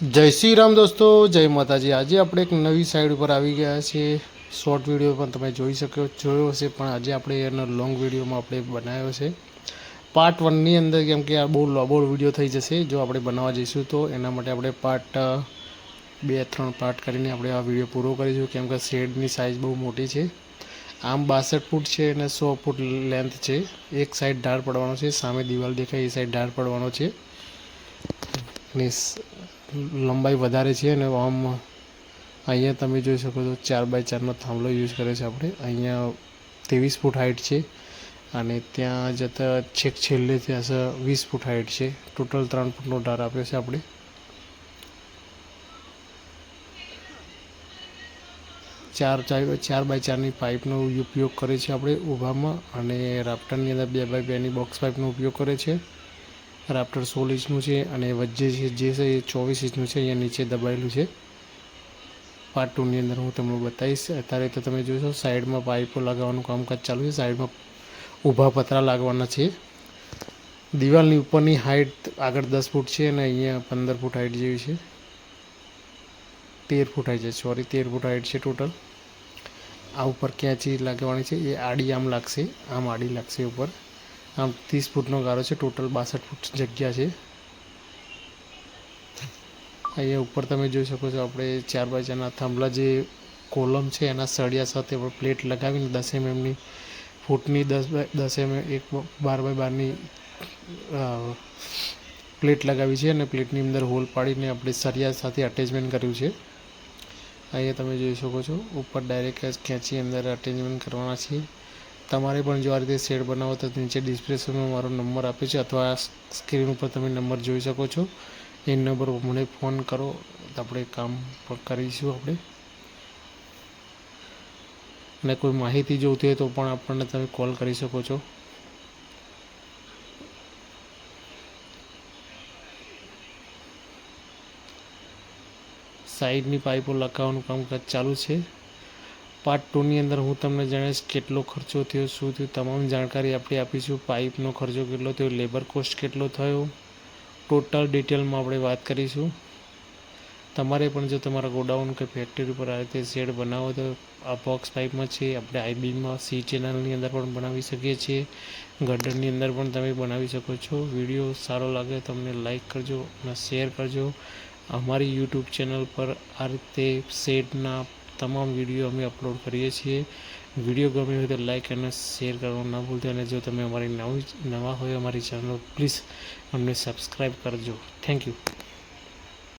જય શ્રી રામ દોસ્તો, જય માતાજી. આજે આપણે એક નવી સાઈડ ઉપર આવી ગયા છીએ. શોર્ટ વીડિયો પણ તમે જોઈ શકો જોયો હશે, પણ આજે આપણે એનો લોંગ વિડીયોમાં આપણે બનાવ્યો છે. પાર્ટ વનની અંદર કેમ કે આ બહુ લાંબો વીડિયો થઈ જશે, જો આપણે બનાવવા જઈશું તો એના માટે આપણે પાર્ટ બે, ત્રણ પાર્ટ કરીને આપણે આ વીડિયો પૂરો કરીશું. કેમ કે શેડની સાઇઝ બહુ મોટી છે. આમ બાસઠ ફૂટ છે અને સો ફૂટ લેન્થ છે. એક સાઈડ ઢાળ પડવાનો છે, સામે દિવાલ દેખાય, એ સાઈડ ઢાળ પડવાનો છે. ને લંબાઈ વધારે છે અને આમ અહીંયા તમે જોઈ શકો છો ચાર બાય ચારનો થાંભલો યુઝ કરે છે આપણે. અહીંયા ત્રેવીસ ફૂટ હાઇટ છે અને ત્યાં જતાં છેક છેલ્લે ત્યાં વીસ ફૂટ હાઇટ છે. ટોટલ ત્રણ ફૂટનો ઢાર આપ્યો છે આપણે. ચાર ચાર બાય ચારની પાઇપનો ઉપયોગ કરે છે આપણે ઊભામાં અને રાફ્ટરની અંદર બે બાય બેની બોક્સ પાઇપનો ઉપયોગ કરે છે. રાફ્ટર સોળ ઇંચનું છે અને વચ્ચે છે જે છે એ ચોવીસ ઇંચનું છે, અહીંયા નીચે દબાયેલું છે. પાર્ટ ટુની અંદર હું તમને બતાવીશ. અત્યારે તો તમે જોશો, સાઈડમાં પાઇપો લગાવવાનું કામકાજ ચાલુ છે. સાઈડમાં ઊભા પતરા લાગવાના છે. દિવાલની ઉપરની હાઇટ આગળ દસ ફૂટ છે અને અહીંયા પંદર ફૂટ હાઇટ જેવી છે. તેર ફૂટ હાઇટ છે. સોરી તેર ફૂટ હાઇટ છે ટોટલ આ ઉપર ક્યાંચી લાગવાની છે? એ આડી આમ લાગશે. આમ આડી લાગશે ઉપર. આમ ત્રીસ ફૂટનો ગારો છે, ટોટલ બાસઠ ફૂટ જગ્યા છે. અહીંયા ઉપર તમે જોઈ શકો છો, આપણે ચાર બાય ચારના થાંભલા જે કોલમ છે, એના સળિયા સાથે પણ પ્લેટ લગાવીને દસ એમએમની ફૂટની દસ બાય દસ એમ એક બાર બાય બારની પ્લેટ લગાવી છે અને પ્લેટની અંદર હોલ પાડીને આપણે સળિયા સાથે અટેચમેન્ટ કર્યું છે. અહીંયા તમે જોઈ શકો છો, ઉપર ડાયરેક્ટ ખેંચી અંદર અટેચમેન્ટ કરવાના છે તમારે પણ જો આ રીતે શેડ બનાવો તો નીચે ડિસ્ક્રિપ્શનમાં મારો નંબર આપ્યો છે અથવા આ સ્ક્રીન ઉપર તમે નંબર જોઈ શકો છો. એ નંબર ઉપર મને ફોન કરો. તો આપણે કામ કરીશું આપણે. અને કોઈ માહિતી જોઈતી હોય તો પણ આપણને તમે કોલ કરી શકો છો. સાઈડની પાઇપો લગાવવાનું કામકાજ ચાલુ છે. પાર્ટ ટુની અંદર હું તમને જણાવીશ કેટલો ખર્ચો થયો, શું થયું, તમામ જાણકારી આપણે આપીશું. પાઇપનો ખર્ચો કેટલો થયો લેબર કોસ્ટ કેટલો થયો ટોટલ ડિટેલમાં આપણે વાત કરીશું. તમારે પણ જો તમારા ગોડાઉન કે ફેક્ટરી ઉપર આ રીતે શેડ બનાવો તો આ બોક્સ પાઇપમાં છે, આપણે આઈબીમાં સી ચેનલની અંદર પણ બનાવી શકીએ છીએ. ગાર્ડનની અંદર પણ તમે બનાવી શકો છો. વીડિયો સારો લાગે તમને લાઇક કરજો અને શેર કરજો. અમારી યુટ્યુબ ચેનલ પર આ રીતે શેડના તમામ વીડિયો અમે અપલોડ કરીએ છીએ. વીડિયો ગમે હોય તો લાઇક અને શેર કરવાનું ના ભૂલતા અને જો તમે અમારી નવી નવા હોય અમારી ચેનલ પ્લીઝ અમને સબસ્ક્રાઈબ કરજો. Thank you